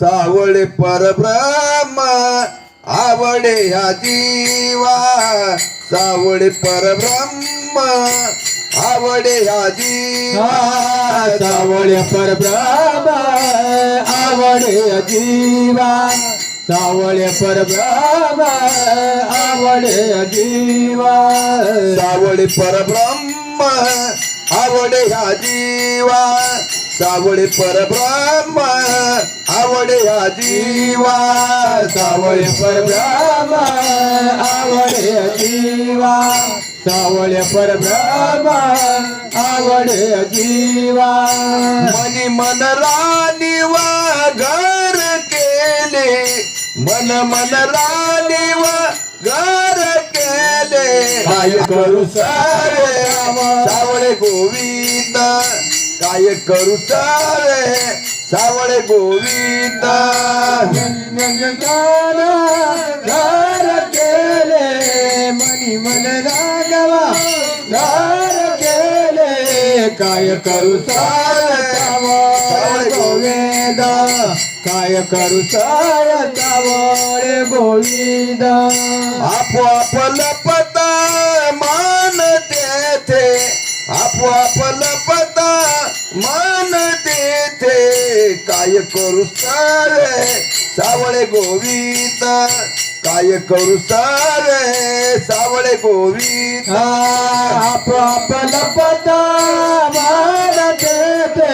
सावळे परब्रह्म आवडे हा जीवा. सावळे परब्रह्म आवडे हा जीवा. सावळ्य परब्रह्म आवडे जीवा. सावळ्य परब्रह्म आवडे जीवा. सावळे परब्रह्म आवडे हा जीवा. सावळे परब्रह्म आवडे हा जीवा सावळ्य परब्रह्म आवडे जीवा सावळ्य परब्रह्म आवडे जीवा मनी मन राणीव घर केले. मन मन राणीव घर केले. काय करू सारे सावळे गोविंद काय करू रे सावळे गोविंद. दार केले मनी मन रागवा. धार केले काय करू सावळे गोविंद. काय करू सावळे गोविंद. आपोआप लपता मान तेथे आपोआप लपता मान तेथे काय करू सारे? सावळे गोविंद काय करू सारे? सावळे गोविंद. आप आपला पता मान देते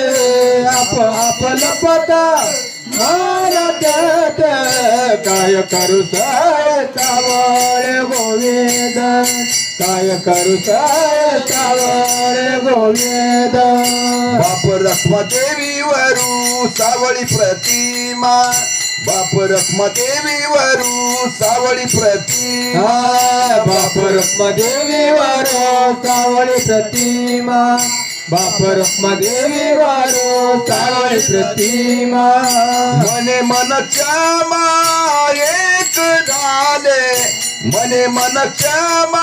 आप आपला पता मान देते काय करू सारे सावळे गोविंद काय करू सारे सावळे गोविंद. बाप रखमा देवीवरू सावळी प्रतिमा. बाप रखमा देवीवरू सावळी प्रतिमा. बाप रखमा देवीवर सावळी प्रतिमा. बाप रखमा देवीवर सावळी प्रतिमा. मने मन क्षमा एक झाले मने मन क्षमा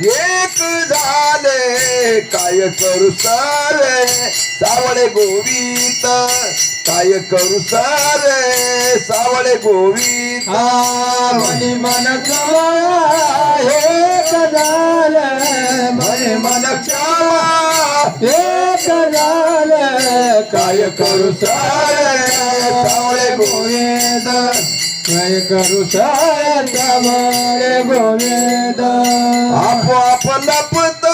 एक झाले. काय करू सारे? सावळे गोविंद काय करू सारे? सावळे गोविंद. मनी मन एक झालं. मने मन क्षमा एक झालं. काय करू सारे? काय करू सावळे गोविंद. आपोआप लपता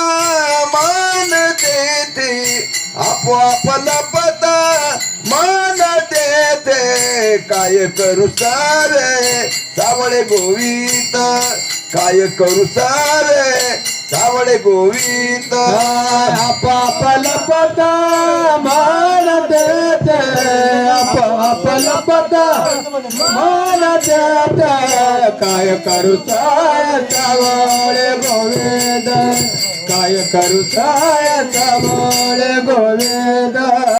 मान देते. आपोआप लपता मान देते. काय करू सारे सावळे गोविंद? काय करू सारे सावळे गोविंद? आप आपला पता मान आप आपला पता मला देते काय करू सावळे गोविंद? काय करू सावळे गोविंद?